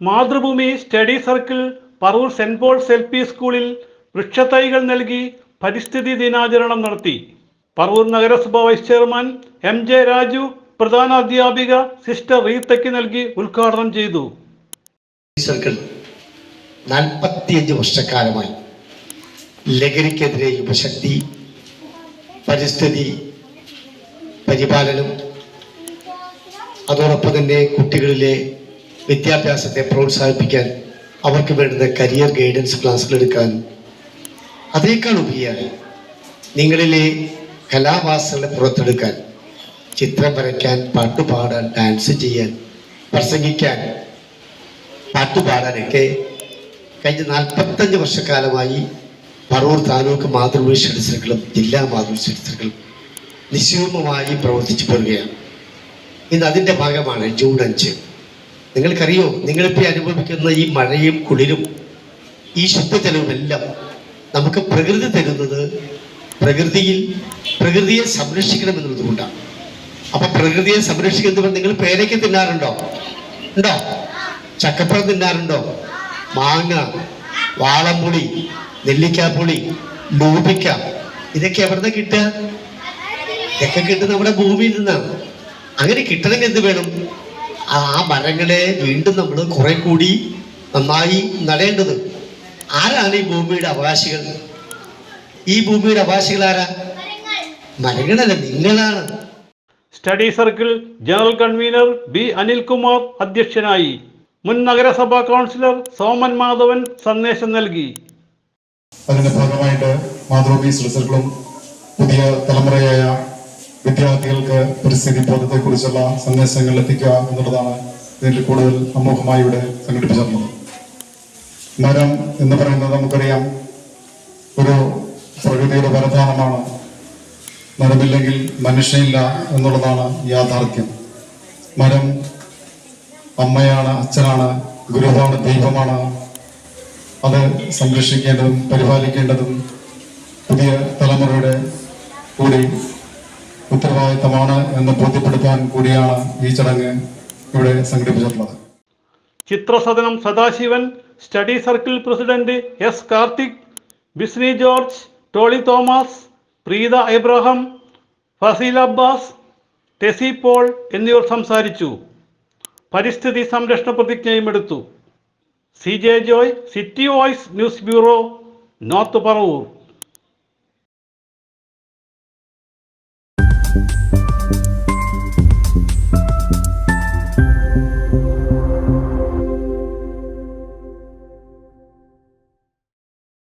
Mathrubhumi study circle Parur saint Paul's L P സ്കൂളിൽ വൃക്ഷത്തൈകൾ നൽകി പരിസ്ഥിതി ദിനാചരണം നടത്തി. പറവൂർ നഗരസഭ vice chairman M J Raju പ്രധാന അധ്യാപിക സിസ്റ്റർ റീത്തയ്ക്ക് നൽകി ഉദ്ഘാടനം ചെയ്തു. സർക്കിൾ നാൽപ്പത്തിയഞ്ച് വർഷക്കാലമായി ലഹരിക്കെതിരെ യുവശക്തി പരിസ്ഥിതി പരിപാലനം അതോടൊപ്പം തന്നെ കുട്ടികളിലെ വിദ്യാഭ്യാസത്തെ പ്രോത്സാഹിപ്പിക്കാൻ അവർക്ക് വേണ്ടുന്ന കരിയർ ഗൈഡൻസ് ക്ലാസ്സുകൾ എടുക്കാൻ അതേക്കാൾ ഉപരിയായി നിങ്ങളിലെ കലാവാസങ്ങളെ പുറത്തെടുക്കാൻ ചിത്രം വരയ്ക്കാൻ പാട്ടുപാടാൻ ഡാൻസ് ചെയ്യാൻ പ്രസംഗിക്കാൻ പാട്ടുപാടാനൊക്കെ കഴിഞ്ഞ നാൽപ്പത്തഞ്ച് വർഷക്കാലമായി പറവൂർ താലൂക്ക് മാതൃഭൂമി ചരിത്രങ്ങളും ജില്ലാ മാതൃഭൂമി ചരിത്രങ്ങളും നിശൂമമായി പ്രവർത്തിച്ചു പോരുകയാണ്. ഇന്ന് അതിന്റെ ഭാഗമാണ് ജൂൺ അഞ്ച്. നിങ്ങൾക്കറിയോ നിങ്ങളിപ്പോൾ അനുഭവിക്കുന്ന ഈ മഴയും കുളിരും ഈ ശുദ്ധജലവുമെല്ലാം നമുക്ക് പ്രകൃതി തരുന്നത് പ്രകൃതിയിൽ പ്രകൃതിയെ സംരക്ഷിക്കണം എന്നുള്ളതുകൊണ്ടാണ് അപ്പൊ പ്രകൃതിയെ സംരക്ഷിക്കുന്നവർ നിങ്ങൾ പേരയ്ക്ക് തിന്നാറുണ്ടോ? ഉണ്ടോ? ചക്കപ്പഴം തിന്നാറുണ്ടോ? മാങ്ങ വാളംപുളി നെല്ലിക്കാപ്പുളി ലൂപിക്ക ഇതൊക്കെ എവിടുന്ന് കിട്ടുക? ഇതൊക്കെ കിട്ടുന്ന നമ്മുടെ ഭൂമിയിൽ നിന്നാണ്. അങ്ങനെ കിട്ടണമെങ്കിൽ എന്ത് വേണം? ആ മരങ്ങളെ വീണ്ടും നമ്മൾ കുറെ കൂടി നന്നായി നടേണ്ടത്. ആരാണ് ഈ ഭൂമിയുടെ അവകാശികൾ ഈ ഭൂമിയുടെ അവകാശികൾ ആരാ? മരങ്ങളല്ല നിങ്ങളാണ്. Study circle general convener B Anilkumar അധ്യക്ഷനായി. മുൻ നഗരസഭാ കൗൺസിലർ സോമൻ മാധവൻ സന്ദേശം നൽകി. അതിന്റെ ഭാഗമായിട്ട് മാതൃഭൂമി സർക്കിളും പുതിയ തലമുറയായ വിദ്യാർത്ഥികൾക്ക് പരിസ്ഥിതി ബോധത്തെക്കുറിച്ചുള്ള സന്ദേശങ്ങൾ എത്തിക്കുക എന്നുള്ളതാണ് ഇതിൽ കൂടുതൽ അമോഘമായി ഇവിടെ സംഘടിപ്പിച്ചിട്ടുള്ളത് മരം എന്ന് പറയുന്നത് നമുക്കറിയാം ഒരു പ്രകൃതിയുടെ വരദാനമാണ് മരമില്ലെങ്കിൽ മനുഷ്യനില്ല എന്നുള്ളതാണ് യാഥാർത്ഥ്യം. മരം അമ്മയാണ് അച്ഛനാണ് ഗുരുവാണ് ദൈവമാണ്. അത് സംരക്ഷിക്കേണ്ടതും പരിപാലിക്കേണ്ടതും പുതിയ തലമുറയുടെ കൂടി ഉത്തരവാദിത്തമാണ് എന്ന് ബോധ്യപ്പെടുത്താൻ കൂടിയാണ് ഈ ചടങ്ങ് ഇവിടെ സംഘടിപ്പിച്ചിട്ടുള്ളത്. Chithrasadanam Sadasivan study circle president S Karthik Bisni George Tolly Thomas Preetha Abraham Faseel Abbas Tessy Paul എന്നിവർ സംസാരിച്ചു. പരിസ്ഥിതി സംരക്ഷണ പ്രതിജ്ഞയും എടുത്തു. C J Joy city voice news bureau north Paravur. Thank